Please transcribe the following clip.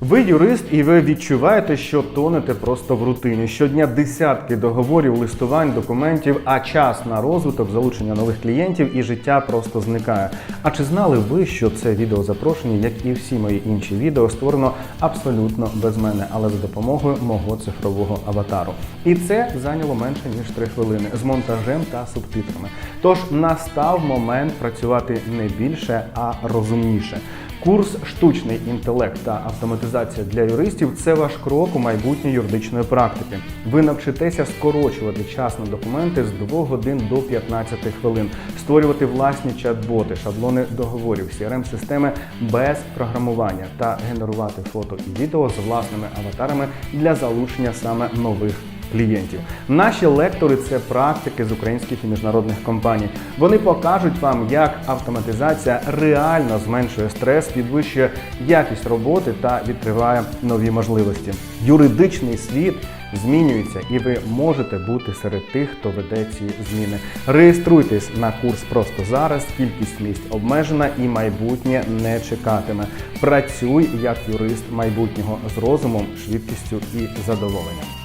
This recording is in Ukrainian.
Ви юрист, і ви відчуваєте, що тонете просто в рутині. Щодня десятки договорів, листувань, документів, а час на розвиток, залучення нових клієнтів і життя просто зникає. А чи знали ви, що це відео запрошення, як і всі мої інші відео, створено абсолютно без мене, але за допомогою мого цифрового аватару? І це зайняло менше ніж 3 хвилини з монтажем та субтитрами. Тож настав момент працювати не більше, а розумніше. Курс штучний інтелект та автоматизація для юристів це ваш крок у майбутнє юридичної практики. Ви навчитеся скорочувати час на документи з 2 годин до 15 хвилин, створювати власні чат-боти, шаблони договорів, crm системи без програмування та генерувати фото і відео з власними аватарами для залучення саме нових клієнтів. Наші лектори це практики з українських і міжнародних компаній. Вони покажуть вам, як автоматизація реально зменшує стрес, підвищує якість роботи та відкриває нові можливості. Юридичний світ змінюється, і ви можете бути серед тих, хто веде ці зміни. Реєструйтесь на курс просто зараз. Кількість місць обмежена і майбутнє не чекатиме. Працюй як юрист майбутнього з розумом, швидкістю і задоволенням.